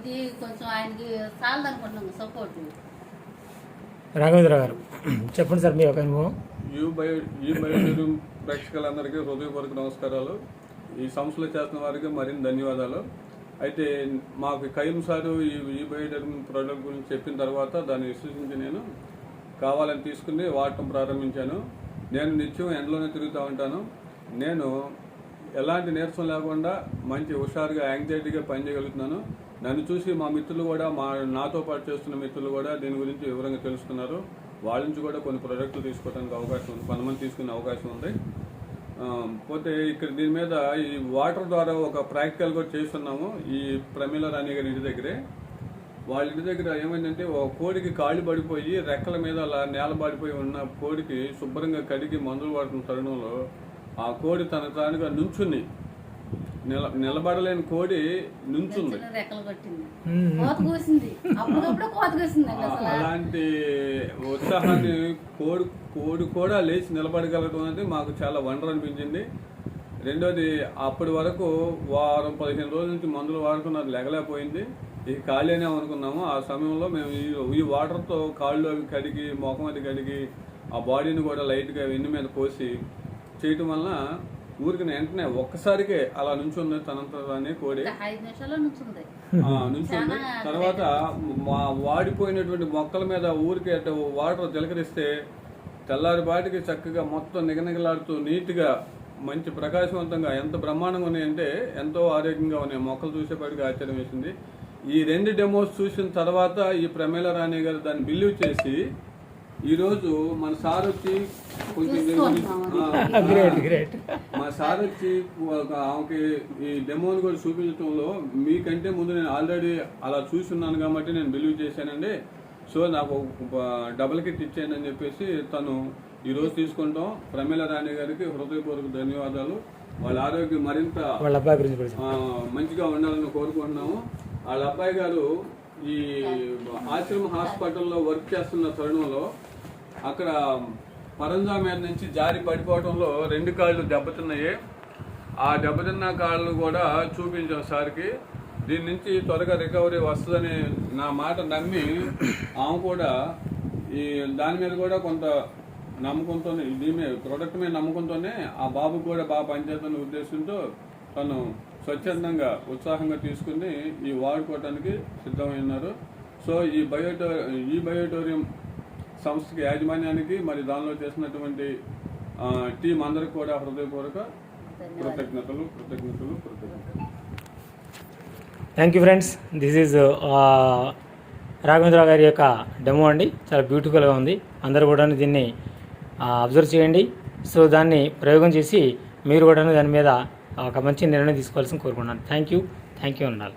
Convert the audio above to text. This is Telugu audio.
ఇది కొంచెం ఆయనకి చాలదనుకుంటున్నాం సపోర్ట్ రాఘవేంద్ర గారు చెప్పండి సార్ మీ యొక్క అనుభవం. యూ బయో ఈ బయోటూరియం ప్రేక్షకులందరికీ హృదయపూర్వక నమస్కారాలు. ఈ సంస్థలో చేస్తున్న వారికి మరిన్ని ధన్యవాదాలు. అయితే మాకు కయ్యం సారు ఈ ఈ బయోటూరియం ప్రోడక్ట్ గురించి చెప్పిన తర్వాత దాన్ని విశ్వసించి నేను కావాలని తీసుకుని వాడటం ప్రారంభించాను. నేను నిత్యం ఎండలోనే తిరుగుతూ ఉంటాను. నేను ఎలాంటి నీరసం లేకుండా మంచి హుషారుగా యాంగ్జైటీగా పనిచేయగలుగుతున్నాను. నన్ను చూసి మా మిత్రులు కూడా మా నాతో పాటు చేస్తున్న మిత్రులు కూడా దీని గురించి వివరంగా తెలుసుకున్నారు. వాళ్ళ నుంచి కూడా కొన్ని ప్రొడక్ట్లు తీసుకోవడానికి అవకాశం ఉంది కొంతమంది తీసుకునే అవకాశం ఉంది. పోతే ఇక్కడ దీని మీద ఈ వాటర్ ద్వారా ఒక ప్రాక్టికల్ కూడా చేస్తున్నాము. ఈ ప్రమీల రాణి గారి ఇంటి దగ్గరే. వాళ్ళ ఇంటి దగ్గర ఏమైందంటే ఒక కోడికి కాళ్ళు పడిపోయి రెక్కల మీద అలా నేల పడిపోయి ఉన్న కోడికి శుభ్రంగా కడిగి మందులు వాడుతున్న తరుణంలో ఆ కోడి తన తానుగా నుంచుని నిల నిలబడలేని కోడి నుంచుంది. అలాంటి ఉత్సాహాన్ని కోడి కోడి కూడా లేచి నిలబడగలగడం అనేది మాకు చాలా వండర్ అనిపించింది. రెండోది అప్పటి వరకు వారం పదిహేను రోజుల నుంచి మందులు వాడుకున్నది లెగలేకపోయింది. ఇది ఖాళీనే అనుకున్నాము. ఆ సమయంలో మేము ఈ ఈ వాటర్తో కాళ్ళు అవి కడిగి ముఖం అది కడిగి ఆ బాడీని కూడా లైట్గా వెన్ను మీద పోసి చేయటం వలన ఊరికి వెంటనే ఒక్కసారికే అలా నుంచుంది తనంత తానే కోడి నుంచుంది. తర్వాత మా వాడిపోయినటువంటి మొక్కల మీద ఊరికే అటు వాటర్ జలకరిస్తే తెల్లారి బాటికి చక్కగా మొత్తం నిగనిగలాడుతూ నీట్గా మంచి ప్రకాశవంతంగా ఎంత బ్రహ్మాండంగా ఉన్నాయంటే ఎంతో ఆరోగ్యంగా ఉన్నాయి. మొక్కలు చూసేపాటికి ఆశ్చర్యం వేసింది. ఈ రెండు డెమోస్ చూసిన తర్వాత ఈ ప్రమేల రాణి గారు దాన్ని బిలీవ్ చేసి ఈరోజు మన సార్ వచ్చి కొంచెం మా సార్ వచ్చి ఒక ఆమెకి ఈ డెమోని కూడా చూపించడంలో మీకంటే ముందు నేను ఆల్రెడీ అలా చూస్తున్నాను కాబట్టి నేను బిలీవ్ చేశానండి. సో నాకు డబుల్ కిట్ ఇచ్చేయండి అని చెప్పేసి తను ఈ రోజు తీసుకుంటాం. ప్రమీల రాణి గారికి హృదయపూర్వక ధన్యవాదాలు. వాళ్ళ ఆరోగ్యం మరింత మంచిగా ఉండాలని కోరుకుంటున్నాము. వాళ్ళ అబ్బాయి గారు ఈ ఆశ్రమ హాస్పిటల్లో వర్క్ చేస్తున్న తరుణంలో అక్కడ పరంజా మీద నుంచి జారి పడిపోవడంలో రెండు కాళ్ళు దెబ్బతిన్నాయి. ఆ దెబ్బతిన్న కాళ్ళు కూడా చూపించాం సార్కి. దీని నుంచి త్వరగా రికవరీ వస్తుందని నా మాట నమ్మి ఆమె కూడా ఈ దాని మీద కూడా కొంత నమ్మకంతోనే దీని ప్రోడక్ట్ మీద నమ్మకంతోనే ఆ బాబుకు కూడా బాగా పనిచేస్తున్న ఉద్దేశంతో తను స్వచ్ఛందంగా ఉత్సాహంగా తీసుకుని ఈ వాడుకోవటానికి సిద్ధమై ఉన్నారు. సో ఈ బయోటో ఈ బయోటోరియం సంస్థకి యాజమాన్యానికి మరి దానిలో చేసినటువంటి టీం అందరికి కూడా హృదయపూర్వక కృతజ్ఞతలు కృతజ్ఞతలు కృతజ్ఞతలు. Thank you friends this is Raghavendra గారి యొక్క డెమో అండి. చాలా బ్యూటిఫుల్గా ఉంది. అందరూ కూడా దీన్ని అబ్జర్వ్ చేయండి. సో దాన్ని ప్రయోగం చేసి మీరు కూడా దాని మీద ఒక మంచి నిర్ణయం తీసుకోవాల్సిన కోరుకుంటున్నాను. థ్యాంక్ యూ థ్యాంక్ యూ అన్నారు